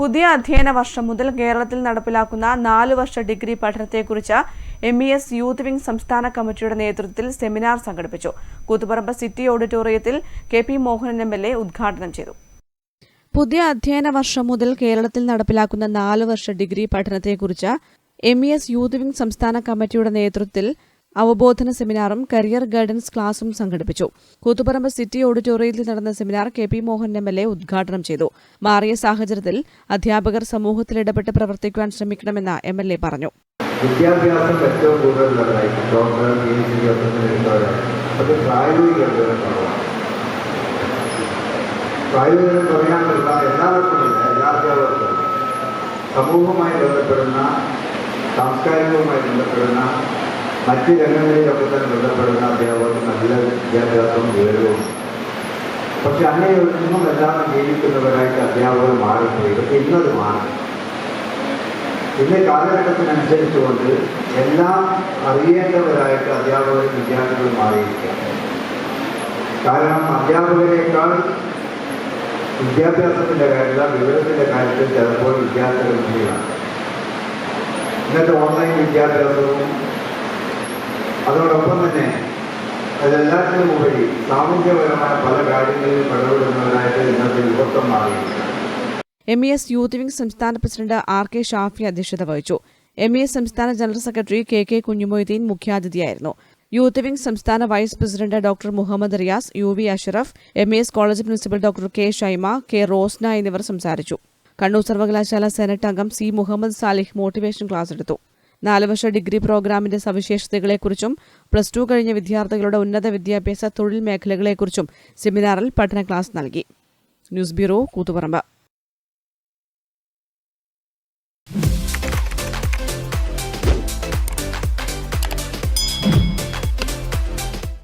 പുതിയ അധ്യയന വർഷം മുതൽ കേരളത്തിൽ നടപ്പിലാക്കുന്ന നാല് വർഷ degree പഠനത്തെക്കുറിച്ച് M E S youth wing സംസ്ഥാന കമ്മിറ്റിയുടെ നേതൃത്വത്തിൽ സെമിനാർ സംഘടിപ്പിച്ചു. കൂത്തുപറമ്പ് സിറ്റി ഓഡിറ്റോറിയത്തിൽ K P Mohanan M L A ഉദ്ഘാടനം ചെയ്തു. പുതിയ അധ്യയന വർഷം മുതൽ കേരളത്തിൽ നടപ്പിലാക്കുന്ന നാല് വർഷ degree പഠനത്തെക്കുറിച്ച് M E S youth wing സംസ്ഥാന കമ്മിറ്റിയുടെ നേതൃത്വത്തിൽ അവബോധന സെമിനാറും കരിയർ ഗൈഡൻസ് ക്ലാസും സംഘടിപ്പിച്ചു. കൂത്തുപറമ്പ് സിറ്റി ഓഡിറ്റോറിയത്തിൽ നടന്ന seminar K P Mohan M L A ഉദ്ഘാടനം ചെയ്തു. മാറിയ സാഹചര്യത്തിൽ അധ്യാപകർ സമൂഹത്തിൽ ഇടപെട്ട് പ്രവർത്തിക്കാൻ ശ്രമിക്കണമെന്ന് എം എൽ എ പറഞ്ഞു. വിദ്യാഭ്യാസം ഏറ്റവും കൂടുതലുള്ളതായി ഡോക്ടർ സമൂഹവുമായി ബന്ധപ്പെടുന്ന സാംസ്കാരികവുമായി ബന്ധപ്പെടുന്ന മറ്റ് രംഗങ്ങളിലൊക്കെ തന്നെ ബന്ധപ്പെടുന്ന അധ്യാപകർ നല്ല വിദ്യാഭ്യാസവും വിവരവും. പക്ഷെ അങ്ങനെയൊന്നും എല്ലാം ജീവിക്കുന്നവരായിട്ട് അധ്യാപകർ മാറിപ്പോയി പക്ഷെ ഇന്നത് മാറി ഇന്ന് കാലഘട്ടത്തിനനുസരിച്ചുകൊണ്ട് എല്ലാം അറിയേണ്ടവരായിട്ട് അധ്യാപകരും വിദ്യാർത്ഥികളും മാറിയിരിക്കുക കാരണം അധ്യാപകരെക്കാൾ വിദ്യാഭ്യാസത്തിന്റെ കാര്യത്തിൽ വിവരത്തിന്റെ കാര്യത്തിൽ ചിലപ്പോൾ വിദ്യാർത്ഥികൾ ഇന്നത്തെ ഓൺലൈൻ വിദ്യാഭ്യാസവും തന്നെ. അതെല്ലാത്തിനും ഉപരി സാമൂഹ്യപരമായ പല കാര്യങ്ങളിലും ഇടപെടുന്നവരായിട്ട് ഇന്നത്തെ യുവത്വം മാറിയിട്ടുണ്ട് M E S youth wing സംസ്ഥാന പ്രസിഡന്റ് ആർ കെ ഷാഫി അധ്യക്ഷത വഹിച്ചു. എം ഇ എസ് സംസ്ഥാന general secretary K K Kunjumoideen മുഖ്യാതിഥിയായിരുന്നു. Youth wing സംസ്ഥാന vice president doctor Muhammad Riyas U V Ashraf M S college principal doctor K Shaima K Rosna എന്നിവർ സംസാരിച്ചു. കണ്ണൂർ സർവകലാശാല senate അംഗം C Muhammad Salih motivation class എടുത്തു. നാല് വർഷ degree പ്രോഗ്രാമിന്റെ സവിശേഷതകളെക്കുറിച്ചും plus two കഴിഞ്ഞ വിദ്യാർത്ഥികളുടെ ഉന്നത വിദ്യാഭ്യാസ തൊഴിൽ മേഖലകളെക്കുറിച്ചും സെമിനാറിൽ പഠന ക്ലാസ് നൽകി. News bureau Koothuparamba.